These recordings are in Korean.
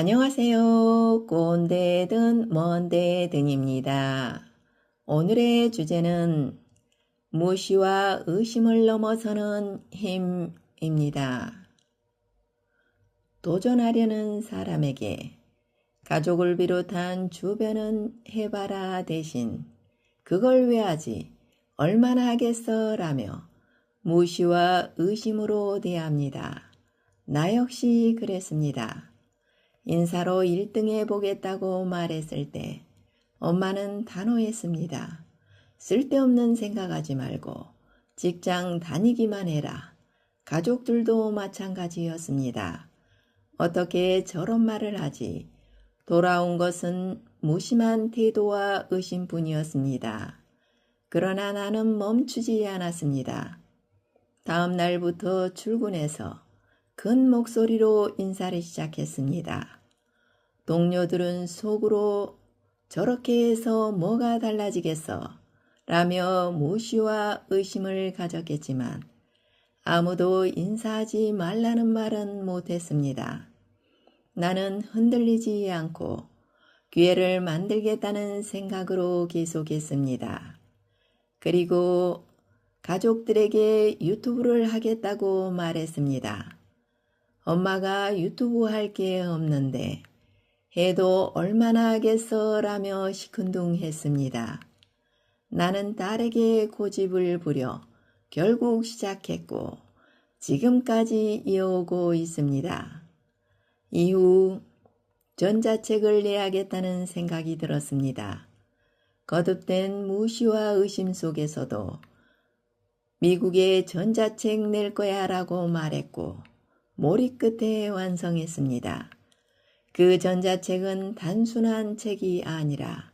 안녕하세요. 꼰대든 먼데든입니다. 오늘의 주제는 무시와 의심을 넘어서는 힘입니다. 도전하려는 사람에게 가족을 비롯한 주변은 해봐라 대신 그걸 왜 하지? 얼마나 하겠어? 라며 무시와 의심으로 대합니다. 나 역시 그랬습니다. 인사로 1등 해보겠다고 말했을 때 엄마는 단호했습니다. 쓸데없는 생각하지 말고 직장 다니기만 해라. 가족들도 마찬가지였습니다. 어떻게 저런 말을 하지? 돌아온 것은 무심한 태도와 의심뿐이었습니다. 그러나 나는 멈추지 않았습니다. 다음 날부터 출근해서 큰 목소리로 인사를 시작했습니다. 동료들은 속으로 저렇게 해서 뭐가 달라지겠어? 라며 무시와 의심을 가졌겠지만 아무도 인사하지 말라는 말은 못했습니다. 나는 흔들리지 않고 기회를 만들겠다는 생각으로 계속했습니다. 그리고 가족들에게 유튜브를 하겠다고 말했습니다. 엄마가 유튜브 할 게 없는데 해도 얼마나 하겠어 라며 시큰둥했습니다. 나는 딸에게 고집을 부려 결국 시작했고 지금까지 이어오고 있습니다. 이후 전자책을 내야겠다는 생각이 들었습니다. 거듭된 무시와 의심 속에서도 미국에 전자책 낼 거야 라고 말했고 몰입 끝에 완성했습니다. 그 전자책은 단순한 책이 아니라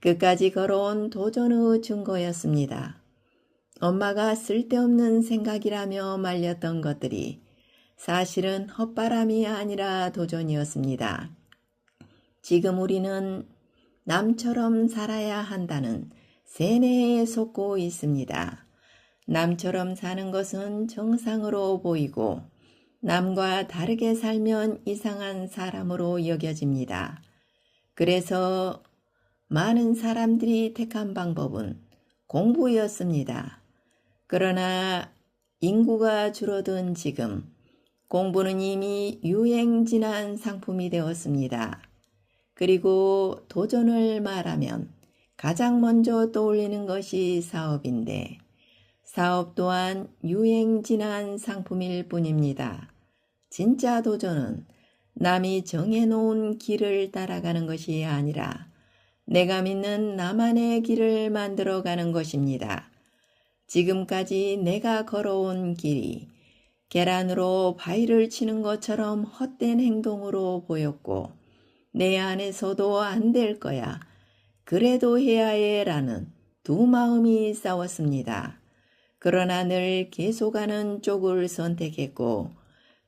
끝까지 걸어온 도전의 증거였습니다. 엄마가 쓸데없는 생각이라며 말렸던 것들이 사실은 헛바람이 아니라 도전이었습니다. 지금 우리는 남처럼 살아야 한다는 세뇌에 속고 있습니다. 남처럼 사는 것은 정상으로 보이고 남과 다르게 살면 이상한 사람으로 여겨집니다. 그래서 많은 사람들이 택한 방법은 공부였습니다. 그러나 인구가 줄어든 지금 공부는 이미 유행 지난 상품이 되었습니다. 그리고 도전을 말하면 가장 먼저 떠올리는 것이 사업인데 사업 또한 유행 지난 상품일 뿐입니다. 진짜 도전은 남이 정해놓은 길을 따라가는 것이 아니라 내가 믿는 나만의 길을 만들어 가는 것입니다. 지금까지 내가 걸어온 길이 계란으로 바위를 치는 것처럼 헛된 행동으로 보였고 내 안에서도 안 될 거야. 그래도 해야 해 라는 두 마음이 싸웠습니다. 그러나 늘 계속하는 쪽을 선택했고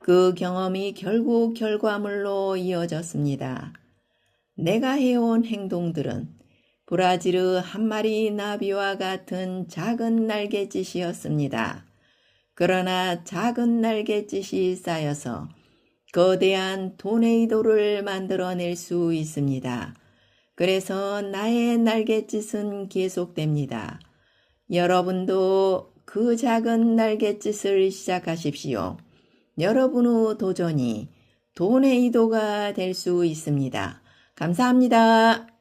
그 경험이 결국 결과물로 이어졌습니다. 내가 해온 행동들은 브라질의 한 마리 나비와 같은 작은 날갯짓이었습니다. 그러나 작은 날갯짓이 쌓여서 거대한 토네이도를 만들어낼 수 있습니다. 그래서 나의 날갯짓은 계속됩니다. 여러분도 그 작은 날갯짓을 시작하십시오. 여러분의 도전이 돈의 이도가 될 수 있습니다. 감사합니다.